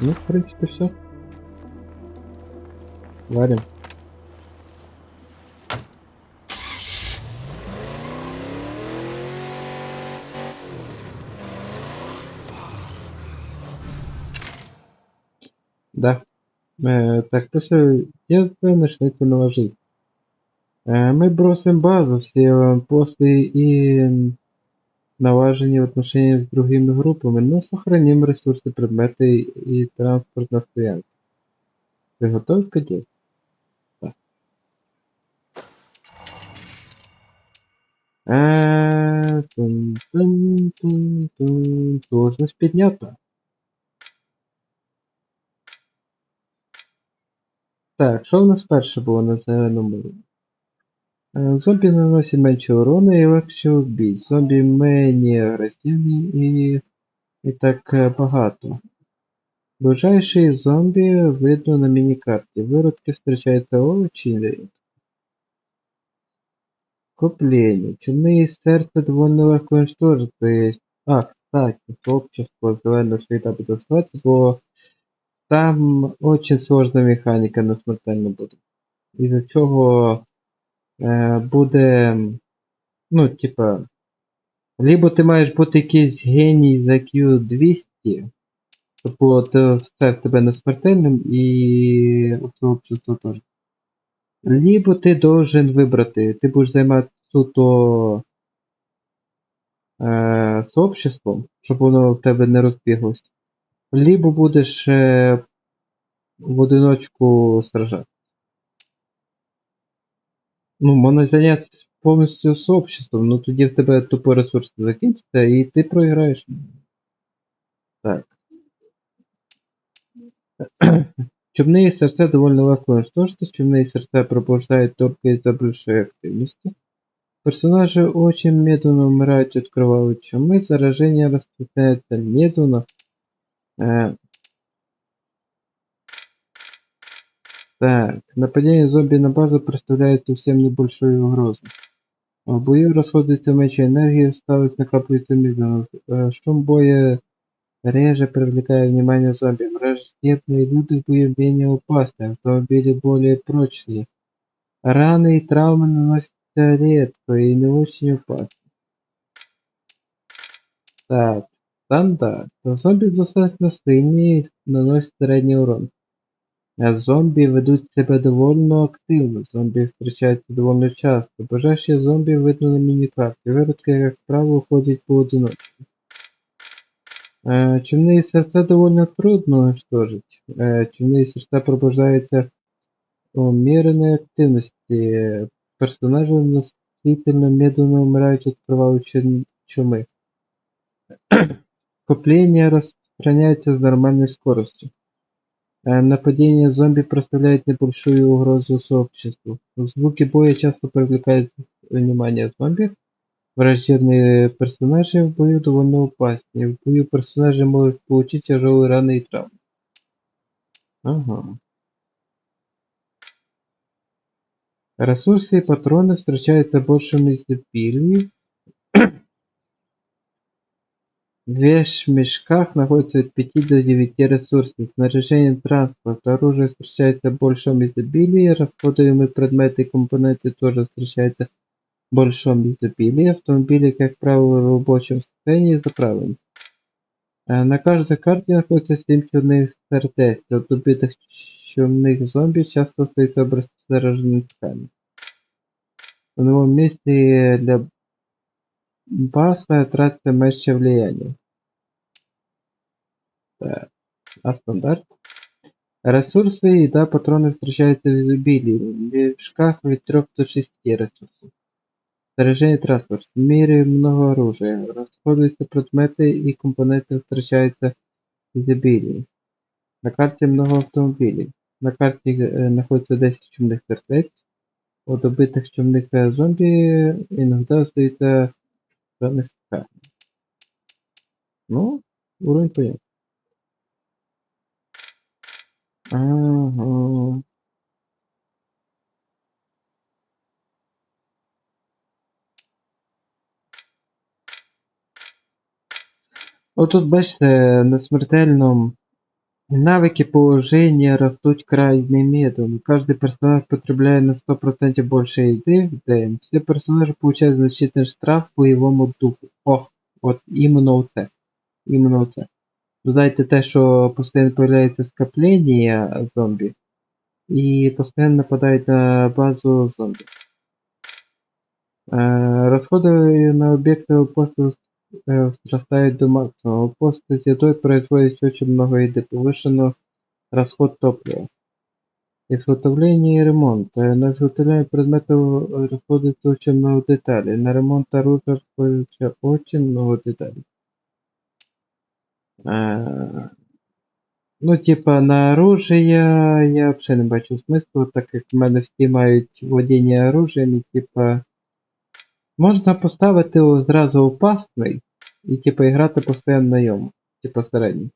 Ну, в принципе, все. Варим. Да. Е, так, то все. я начнется наложити. Е, э, Мы бросим базу все э, пости и м, налаживание отношений с другими группами, но сохраним ресурсы, предметы и транспорт на стоянке. Ты готов к действию? Да. Э, тун-тун-тун-тун. Должность піднята. Так, що в нас перше було на зеленому? Е, Зомбі наносять менше урону і легше у бій. Зомбі мені агресивні і, і так е, багато. Ближайший зомбі видно на міні-карті. Виродки зустрічаються очень рідко. Коплення. Чумные серце довольно легко уничтожить. А, кстати, сообщество зеленого світа буде звати, бо там очень сложна механіка на смертельно буде. Із-за цього е, буде, ну, типа, либо ти маєш бути якийсь геній за Q200, тобто все в тебе не смертельним і сообщество теж. Либо ти должен вибрати, ти будеш займатися суто е, сообществом, щоб воно в тебе не розбіглося. Либо будеш е, в одиночку сражатися. Ну, можна зайнятися повністю сообществом, ну тоді в тебе тупо ресурси закінчаться і ти програєш. Так. Чумные сердца довольно легко уничтожить. Чумные сердца пробуждают только из-за большой активности. Персонажи очень медленно умирают от кровавой чумы. Заражение распространяется медленно. Э, Так, нападение зомби на базу представляет совсем небольшую угрозу. В бою расходуется меньше энергии, усталость накапливается медленно. Э, Шум боя реже привлекая внимание зомби. Враждебные люди в бою менее опасны, автомобили более прочные. Раны и травмы наносятся редко и не очень опасны. Так, стандарт. Зомби достаточно сильные и наносят средний урон. А зомби ведуть себе довольно активно. Зомби встречаються довольно часто. Божащі зомбі видно на міні-карті. Виродки, як правило, ходять поодиночку. Е, Чумные сердца довольно трудно уничтожить. Е, Чумные сердца пробуждаются в умеренной активности. Персонажи относительно медленно умирают от кровавой чум- чумы. Копление распространяется с нормальной скоростью. Э, Нападение зомби представляет небольшую угрозу сообществу. Звуки боя часто привлекают внимание зомби. Враждебные персонажи в бою довольно опасны. В бою персонажи могут получить тяжелые раны и травмы. Ага. Ресурсы и патроны встречаются в большем изобилии. В вещмешках находится от 5 до 9 ресурсов. Снаряжение транспорта, оружие встречается в большом изобилии. Расходуемые предметы и компоненты тоже встречаются в большом изобилии. Автомобили, как правило, в рабочем состоянии заправлены. Э, На каждой карте находится 7 чумных сердец. От убитых чумных зомби часто остаются образцами ткани. В новом месте для баса тратится меньше влияния. Так, а стандарт? Ресурсы, еда, патроны встречаются в изобилии. В мешках от 3 до 6 ресурсов. Снаряжение транспорт. В мире много оружия. Расходуются предметы и компоненты встречаются в изобилии. На карте много автомобилей. На карте э, находится 10 чумных сердец. От убитых чумных э, зомби иногда остаются данных. Ну, уровень понятен. Ага. Отут, бачите, на смертельному Навыки положения растут крайне медленно. Каждый персонаж потребляет на 100% больше еды в день. Все персонажи получают значительный штраф по боевому духу. Ох, от іменно оце. Іменно оце. Додайте те, що постійно появляється скоплення зомбі. І постійно нападають на базу зомбі. Э, Расходы на объекты просто э, возрастают до максимума. Просто с едой производится очень много еды. Повышен расход топлива. Изготовление и ремонт. Э, На изготовление предметов э, расходуется очень много деталей. На ремонт оружия расходуется очень много деталей. Э, Ну, типа, на оружие я взагалі не бачу смислу, так як в мене всі мають володіння оружием, і типа. Можна поставити його зразу опасний і типа і грати постійно на ньому. Типа середній.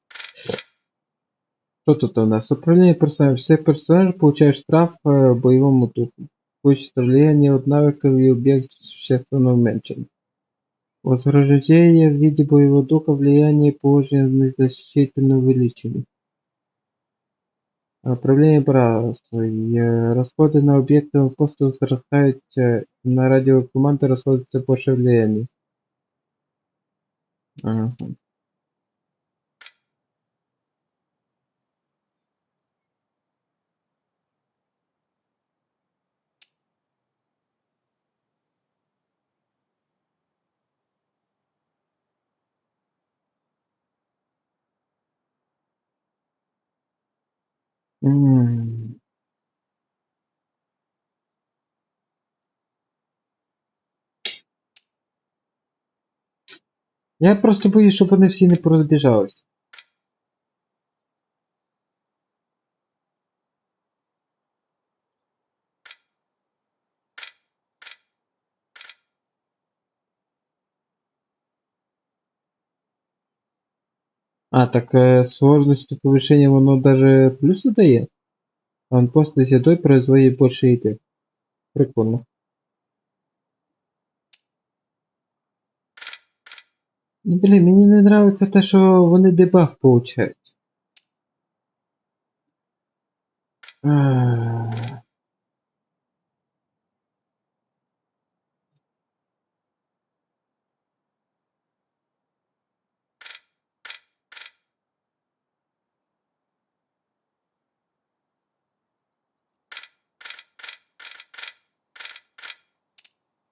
Що тут у нас? Управління персонажем. Все персонаж получає штраф е, бойовому духу. Получится влияние от навыков и объект существенно уменьшено. Возрождение в виде боевого духа влияние положено значительно увеличено. Управление браслом. Э, Расходы на объекты просто возрастают, э, на радиокоманды расходуется больше влияния. Ага. М. Я просто боюсь, щоб вони всі не порозбіжались. А, так э, сложностью повышения оно даже плюсы дает? Он просто с едой производит больше еды. Прикольно. Блін, мені не нравится те, що вони дебаф получають.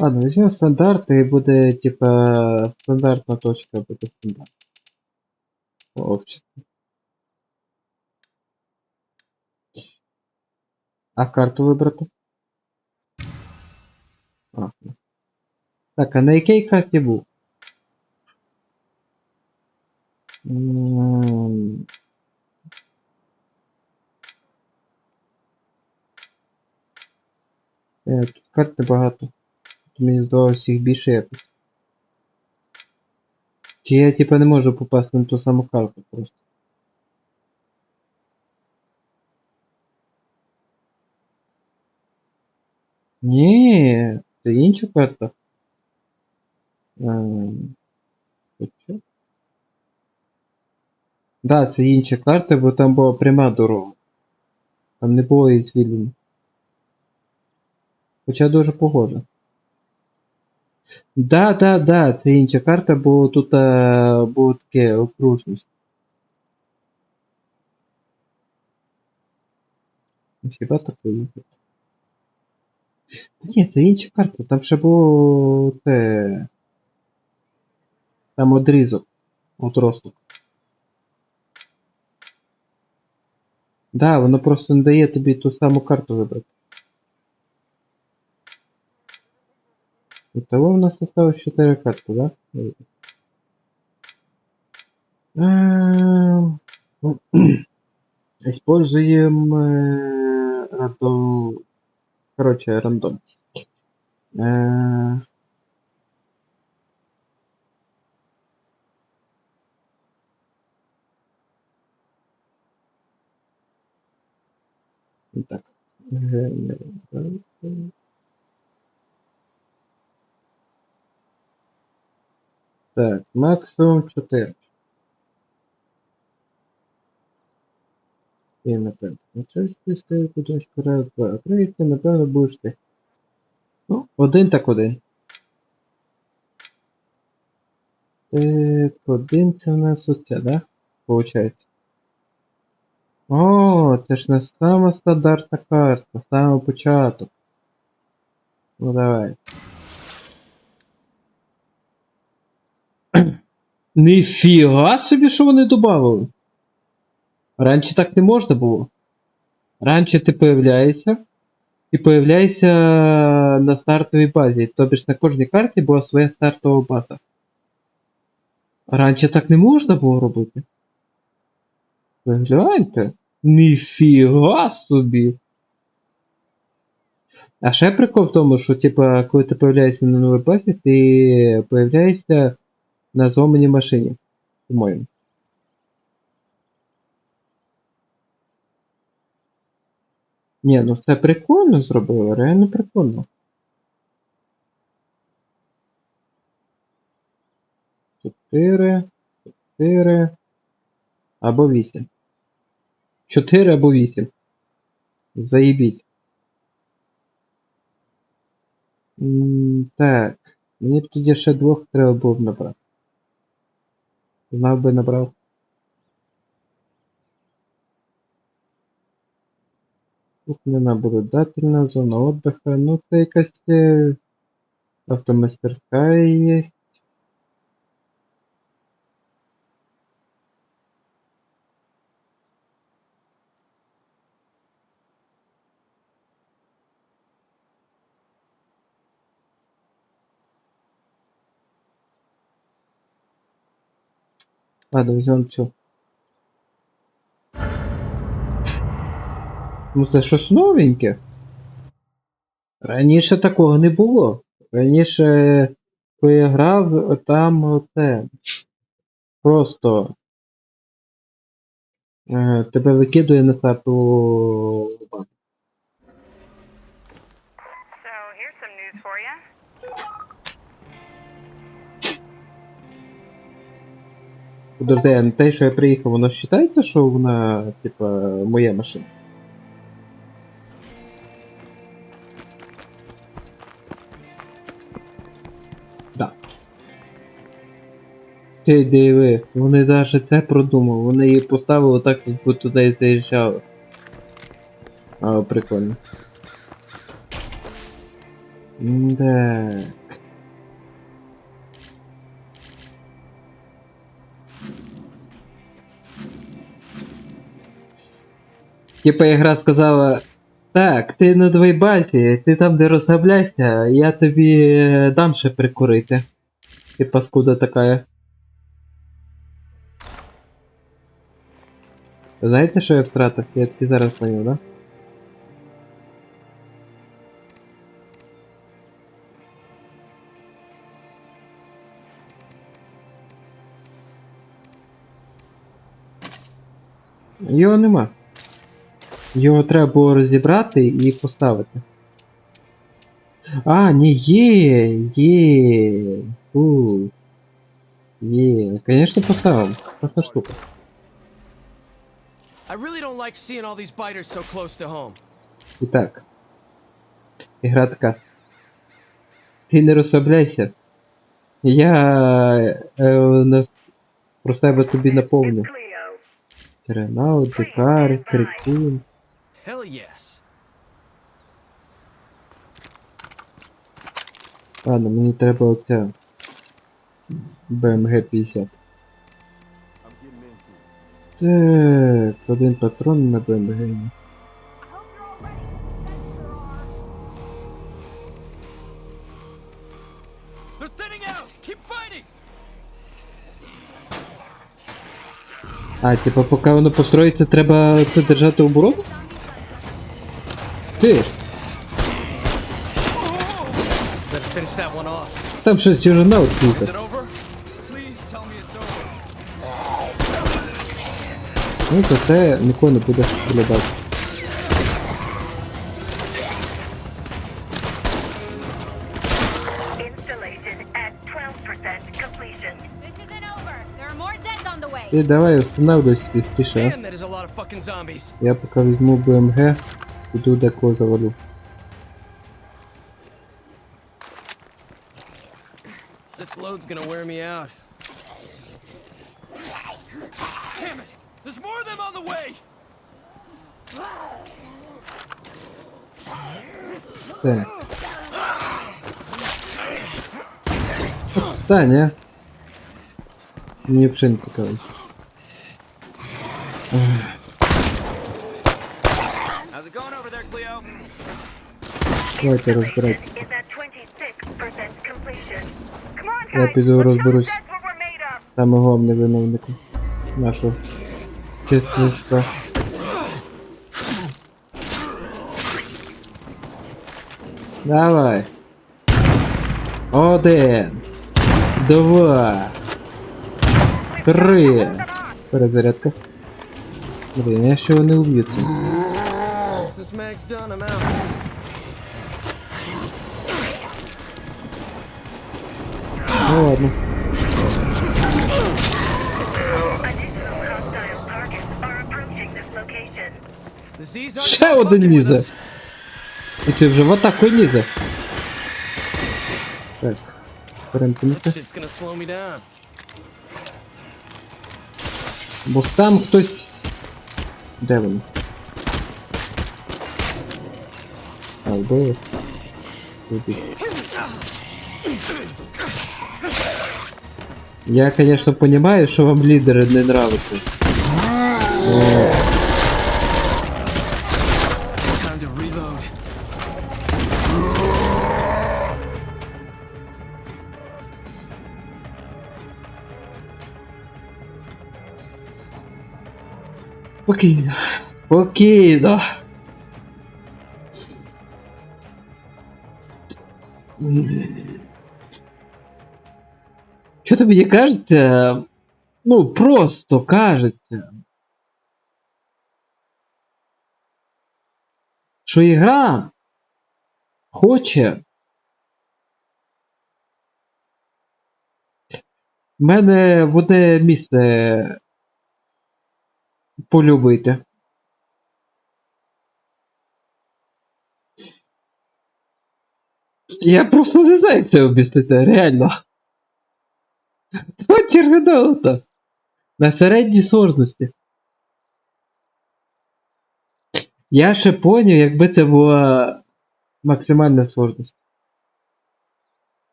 Ладно, візьмемо стандарт і буде, типа, стандартна точка буде стандарт. Общество. А карту вибрати? Ага. Так, а на якій карті був? Е, тут карт небагато. Мені здавалося їх більше якось. Чи я типа не можу попасти на ту саму карту просто? Ні, це інша карта. Ем. Да, це інша карта, бо там була пряма дорога. Там не було і звільнення. Хоча дуже погода. Да, да, да, це інша карта, бо тут е, було таке окружність. Хіба такої Ні, це інша карта, там ще було це. Там одрізок. Отросток. Да, воно просто не дає тобі ту саму карту вибрати. Итого у нас осталось 4 карты, да? Эм, ну, Используем э, рандом... Короче, рандом. Э, Так. Так, максимум 4. Ти, напевно. Щось стоїть кудись корав. Троїться, напевно, будеш ти. Ну, один так один. Так, один це в нас оце, да? Получається. О, це ж не сама стандартна карта, саме початок. Ну давай. Ніфіга собі, що вони додавали. Раніше так не можна було. Раніше ти появляєшся і появляєшся на стартовій базі. Тобто на кожній карті була своя стартова база. Раніше так не можна було робити. Гляньте. Ніфіга собі. А ще прикол в тому, що типа, коли ти появляєшся на новій базі, ти появляєшся на зломаній машині. По-моєму. Ні, ну це прикольно зробили, реально прикольно. Чотири, чотири або вісім. Чотири або вісім. Заїбіть. Так. Мені б тоді ще двох треба було набрати. Знав би набрав. Кухня наблюдательна, зона отдыха. Ну, це якась е, автомастерська є. Ладно, візьмемо цю. Ну це щось новеньке. Раніше такого не було. Раніше, коли там оце. Просто е, тебе викидує на старту базу. Подожди, а те, що я приїхав, воно вважається, що вона, типа, моя машина? Да. Ти диви, вони навіть це продумали, вони її поставили так, як туди і заїжджали. А, прикольно. Да. Типа ігра сказала, так, ти на твоїй базі, ти там де розслабляйся, я тобі е, дам ще прикурити. Ти паскуда така. Знаєте, що я втратив? Я тобі зараз поняв, да? Його нема. Його треба було розібрати і поставити. А, ні, є, є. Фу. Є. Конечно, поставив. Класна штука. I really don't like seeing all these biters so close to home. І так. Ігра така. Ти не розслабляйся. Я е, на, про себе тобі наповню. Теренал, Декар, Крикун. Hell yes. Ладно, мені треба оця. БМГ 50. Так, один патрон на БМГ. А, типа, поки воно построїться, треба це держати оборону? Ти, Better finish that one off. там щось журнал Is слухай. it over? Please tell me it's over. Ну, то це ніколи не буде виглядати. Installation at 12% completion. This isn't over. There are more Zeds on the way. І давай останавливайся і спіши. Man, that is a lot of fucking zombies. Я поки візьму БМГ, Dudek było zawodu. This load's gonna wear me out. Damn it! There's more of them on the way! Te. Te, nie? Nie przymknąć. Going over there, Cleo? Давайте розбирати. Is at 26% completion. Come on, Я піду розберусь. Саме головне виновнику. Нашого чисточка. Давай. Один. Два. Три. Перезарядка. Блін, я ще вони уб'ються. Once this mag's done, I'm out. Ну ладно. Additional hostile targets are approaching this location. The Z's aren't Ще done один fucking with лізе. us. І ти вже в атаку лізе. Так. Перемкнути. Shit's gonna slow me down. Бо там хтось. Де вони? А, вбили. Туди. Я, конечно, понимаю, що вам лідери не нравятся. Но Time to Що то мені кажеться? Ну, просто кажеться. Що ігра хоче. Мене одне місце полюбити. Я просто не знаю, як це об'яснити, реально. Що червоно На середній сложності. Я ще поняв, якби це була максимальна сложність.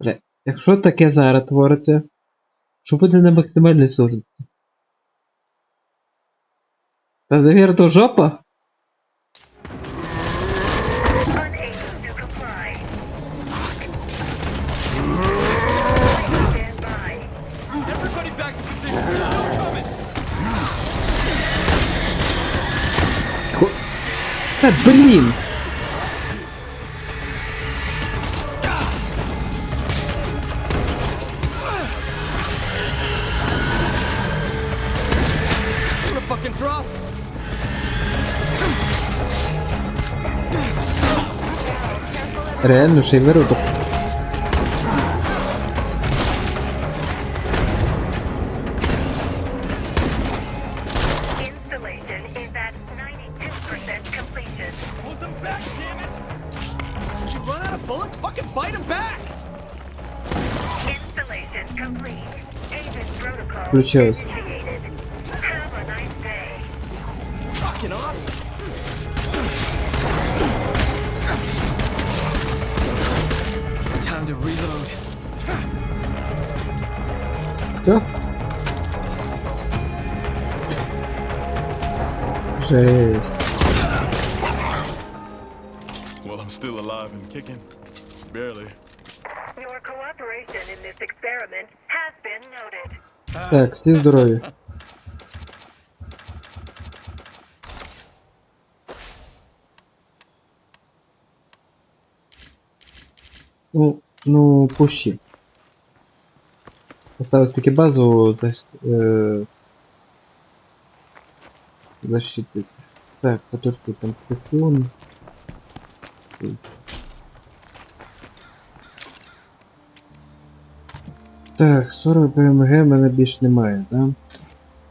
Бля, Якщо таке зараз твориться, що буде на максимальній сложності? Та завірно жопа? Та блін! Реально ще й. back, damn! Did you run out of bullets? Fucking fight him back! Installation complete. Agent protocol Good initiated. Have a nice day. Fucking awesome! Time to reload. Yeah. Cześć. I'm still alive and kicking. Barely. Your cooperation in this experiment has been noted. Так, всі здорові. Ну, ну, пущі. Осталось таки базу защ... э... защитить. Так, подожди, там стадион. Так, 40 БМГ мене більш немає, да?